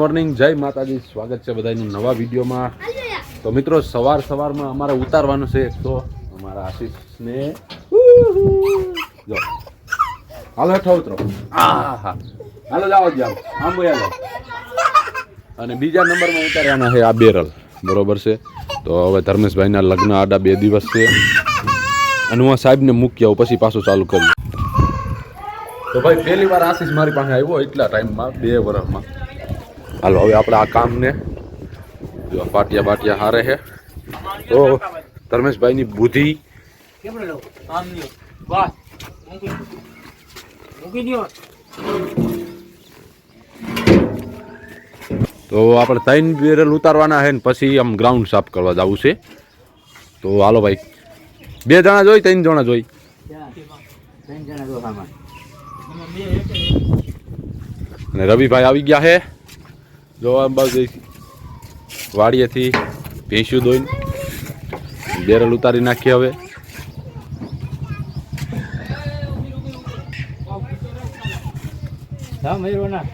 Morning. જય માતાજી. સ્વાગત છે બધાનું નવા વિડીયોમાં. તો મિત્રો, સવાર સવારમાં અમારે ઉતારવાનું છે એક તો અમારા આશીષને. જો. હાલો, હેઠો ઉતરો. હા હાલો, જાઓ જાઓ. આમ બોયા અને બીજા નંબરમાં ઉતારવાના છે આ બેરલ. બરોબર છે? તો હવે ધર્મેશભાઈના લગ્ન આડા બે દિવસ છે. અને હું સાહેબને મૂકી આવું, પછી પાછું ચાલુ કર્યું તો ભાઈ, પહેલી વાર આશીષ મારી પાસે આવ્યો એટલા ટાઈમમાં, બે વર્ષમાં હાલો હવે આપણે આ કામને જો પાટિયા બાટિયા હારે છે તો ધર્મેશભાઈની બુદ્ધિ તો આપણે ત્રણ બેરલ ઉતારવાના છે ને પછી આમ ગ્રાઉન્ડ સાફ કરવા જવું છે. તો હાલો ભાઈ. બે જણા જોઈ ત્રણ જણા જોઈ. અને રવિભાઈ આવી ગયા છે જો આમ બાજુ વાડીએથી ભેંસ્યું દોઈને બેરલ ઉતારી નાખીએ હવે. હા મયુરો ના.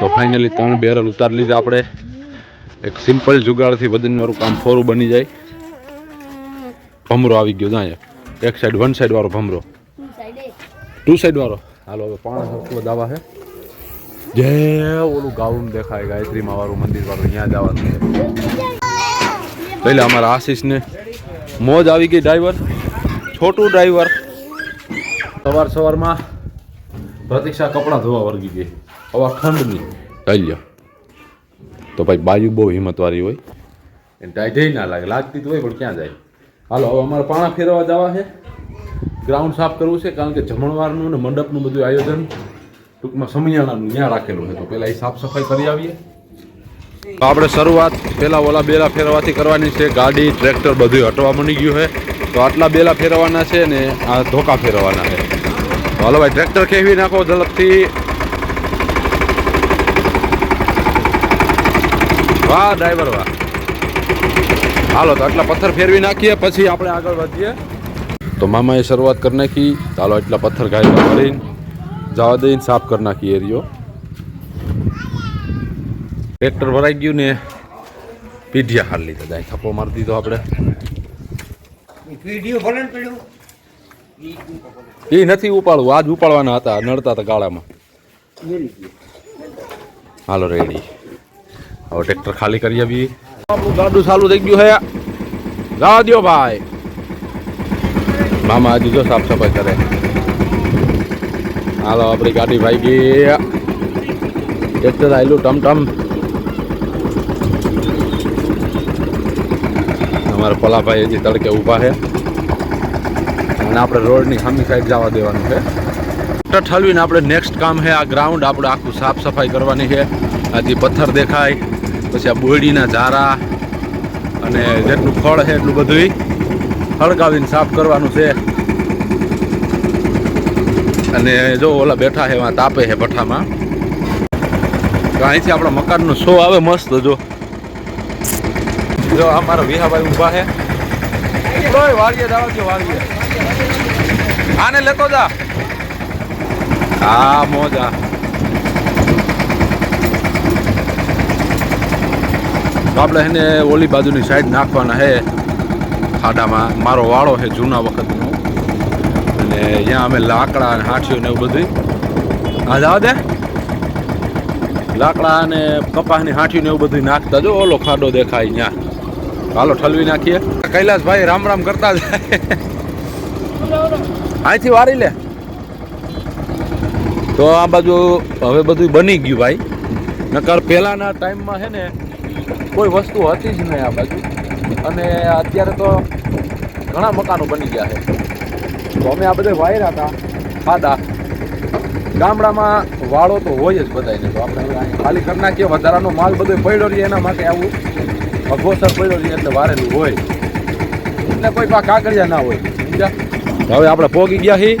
તો ફાઇનલી ત્રણ બેરલ ઉતારી લીધા આપણે. એક સિમ્પલ જુગાડથી વજનવાળું કામ ફોરું બની જાય. ભમરો આવી ગયો ત્યાં એક સાઈડ વન સાઈડ વાળો ભમરો. ટુ સાઈડ વાળો. હાલો, હવે પાણી સરખું દાવા છે જે ઓલું ગાઉન દેખાય ગાયત્રીમાં વાળું મંદિર વાળું ત્યાં જવાનું છે. પહેલા અમારા આશીષને મોજ આવી ગઈ ડ્રાઈવર છોટું ડ્રાઈવર સવાર સવારમાં પ્રતીક્ષા કપડાં ધોવા વર્ગી ગઈ. હવા ઠંડની. ચાલી તો ભાઈ બાજુ બહુ હિંમતવાળી હોય. એને ટાઈટ ના લાગે. લાગતી તો હોય પણ ક્યાં જાય? હાલો હવે અમારે પાણા ફેરવા જવા છે. ગ્રાઉન્ડ સાફ કરવું છે કારણ કે જમણવારનું ને મંડપનું બધું આયોજન ટૂંકમાં સમિયાણાનું ત્યાં રાખેલું છે. તો પહેલાં એ સાફ સફાઈ કરી આવીએ. તો આપણે શરૂઆત પહેલાં ઓલા બેલા ફેરવાથી કરવાની છે. ગાડી ટ્રેક્ટર બધું હટવા મળી ગયું છે. તો આટલા બેલા ફેરવાના છે ને આ ધોકા ફેરવાના છે. તો હાલો ભાઈ ટ્રેક્ટર ખેવી નાખો ઝડપથી. વાહ ડ્રાઈવર વાહ. હાલો તો આટલા પથ્થર ફેરવી નાખીએ પછી આપણે આગળ વધીએ. તો મામાએ શરૂઆત કરી નાખી. ચાલો એટલા પથ્થર ગાયમાં કરીને જવા દઈને સાફ કરી નાખીએ એરિયો. ટ્રેક્ટર ભરાઈ ગયું ને પીઢિયા હાર લીધા. જાય થપ્પો મારી દીધો આપણે. એ નથી ઉપાડવું. આજ ઉપાડવાના હતા નડતા હતા ગાળામાં. હાલો રેડી. હવે ટ્રેક્ટર ખાલી કરી આવીએ. આપણું ગાડું ચાલુ થઈ ગયું હે. જવા દ્યો ભાઈ. મામા હજુ જો સાફ સફાઈ કરે. હાલો આપણી ગાડી ભાઈ ગઈ ટ્રેક્ટર આવેલું ટમ ટમ અમારા પલાભાઈ હજી તડકે ઊભા છે અને આપણે રોડની સામી સાઈડ જવા દેવાનું છે. ટ્રેક્ટર ઠલવીને આપણે નેક્સ્ટ કામ છે આ ગ્રાઉન્ડ આપણે આખું સાફ સફાઈ કરવાની છે. હજી પથ્થર દેખાય. પછી આ બોયડીના ઝારા અને જેટલું ફળ છે એટલું બધું હળગાવીને સાફ કરવાનું છે. અને જો ઓલા બેઠા છે, એમાં તાપે છે ભઠ્ઠામાં. તો અહીંથી આપણા મકાનનો શો આવે મસ્ત જો. જો આ મારા વિહાભાઈ ઊભા છે. વાળીએ જવા દો વાળીએ. આને લેતો જા. હા મોજા. તો આપણે એને ઓલી બાજુની સાઈડ નાખવાના છે ખાડામાં. મારો વાળો છે જૂના વખતનો. અને અહીંયા અમે લાકડા અને હાંઠીઓ ને એવું બધું હા જવા દે. લાકડા અને કપાસની હાંઠીઓ ને એવું બધું નાખતા જો. ઓલો ખાડો દેખાય અહીંયા. હાલો, ઠલવી નાખીએ. કૈલાસભાઈ રામ રામ કરતા જાય. અહીંથી વારી લે. તો આ બાજુ હવે બધું બની ગયું ભાઈ. નકર પહેલાના ટાઈમમાં છે ને કોઈ વસ્તુ હતી જ નહીં આ બાજુ. અને અત્યારે તો ઘણા મકાનો બની ગયા છે. તો અમે આ બધે વાયરા હતા, ખાધા. ગામડામાં વાળો તો હોય જ બધાને તો આપણે ખાલી કરી નાખીએ, વધારાનો માલ બધો પડ્યો રહીએ એના માટે આવું અઘોસર પડ્યો રહીએ એટલે વારેલું હોય. એટલે કોઈ પા કાગળિયા ના હોય. સમજ્યા? હવે આપણે પોગી ગયા છીએ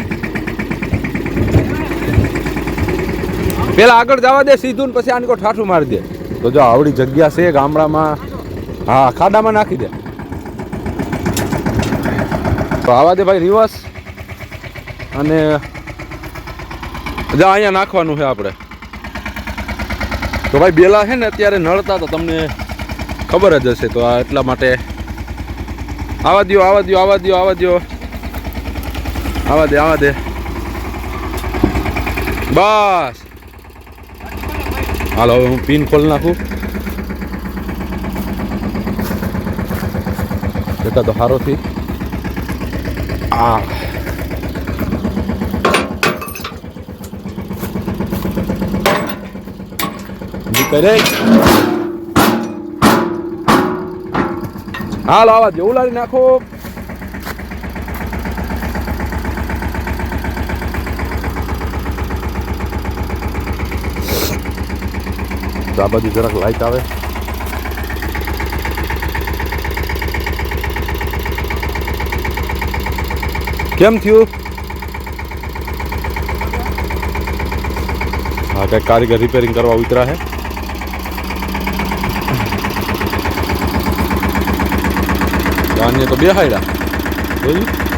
પેલા આગળ જવા દે સીધું ને પછી આને કોઈ ઠાઠું મારી દે. તો જો આવડી જગ્યા છે ગામડામાં, હા, ખાડામાં નાખી દે. તો આવા દે ભાઈ રિવર્સ. અને જા, અહીંયા નાખવાનું છે આપણે. તો ભાઈ બેલા છે ને અત્યારે નળતા તો તમને ખબર જ હશે તો આ એટલા માટે. આવા દો આવા દો આવા દો આવા દ્યો. આવા દે આવા દે. બસ. હાલો, હવે હું પિન ખોલી નાખું. જતા તો હારોથી આ. કરે. હાલ, આવા જેવું લાવી નાખો. આ બાજુ જરાક લાઈટ આવે. કેમ થયું? હા, કંઈક કારીગર રિપેરિંગ કરવા ઉતરા છે અન્ય તો બેહાડ્યા જોયું?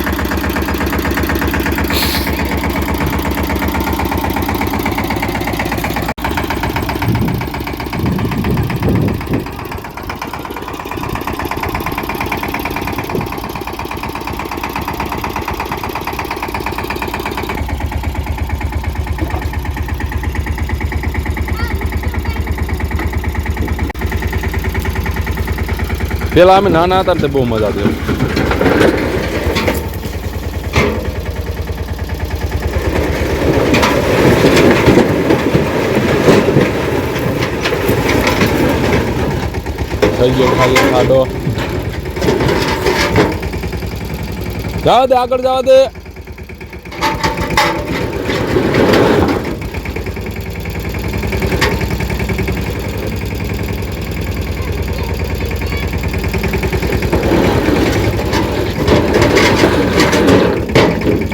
પેલા અમે નાના હતા તે બહુ મજા આવતી થઈ ગયો ખાલી ખાડો. જાવ દે, આગળ જવા દે.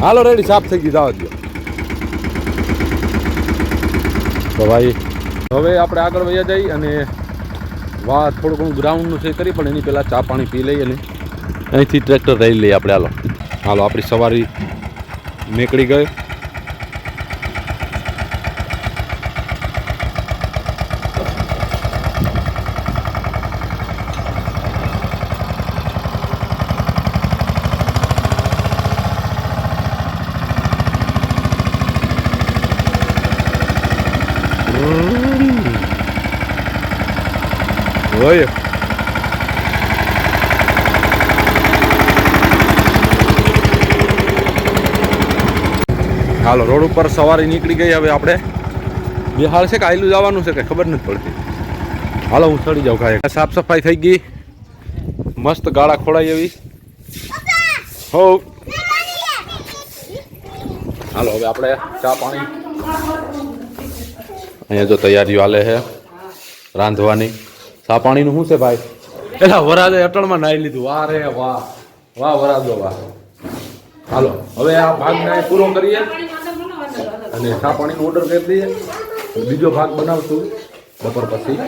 હાલો રેડી સાફ થઈ ગઈ જવા દો તો ભાઈ, હવે આપણે આગળ વયા જઈ અને વાહ થોડું ઘણું ગ્રાઉન્ડનું છે કરી, પણ એની પહેલાં ચા પાણી પી લઈએ અને અહીંથી ટ્રેક્ટર રહી લઈએ આપણે, હાલો. હાલો, આપણી સવારી નીકળી ગઈ. હોય હાલો, રોડ ઉપર સવારી નીકળી ગઈ હવે આપણે. બિહાર છે કે આયલું જવાનું છે કે ખબર નથી પડતી. હાલો, હું ચડી જાઉં કાંઈ સાફ સફાઈ થઈ ગઈ. મસ્ત ગાળા ખોડાઈ એવી. હો. હાલો, હવે આપણે ચા પાણી. અહીંયા જો તૈયારીઓ હાલે છે રાંધવાની. ચા પાણીનું શું છે ભાઈ? એલા વરાદે અટણમાં નાઈ લીધું. વાહ રે, વાહ. વાહ વરાજો વાહ. હાલો, હવે આ ભાગને પૂરો કરીએ. અને ચા પાણીનો ઓર્ડર કરી દઈએ. બીજો ભાગ બનાવશું. બપોર પછી.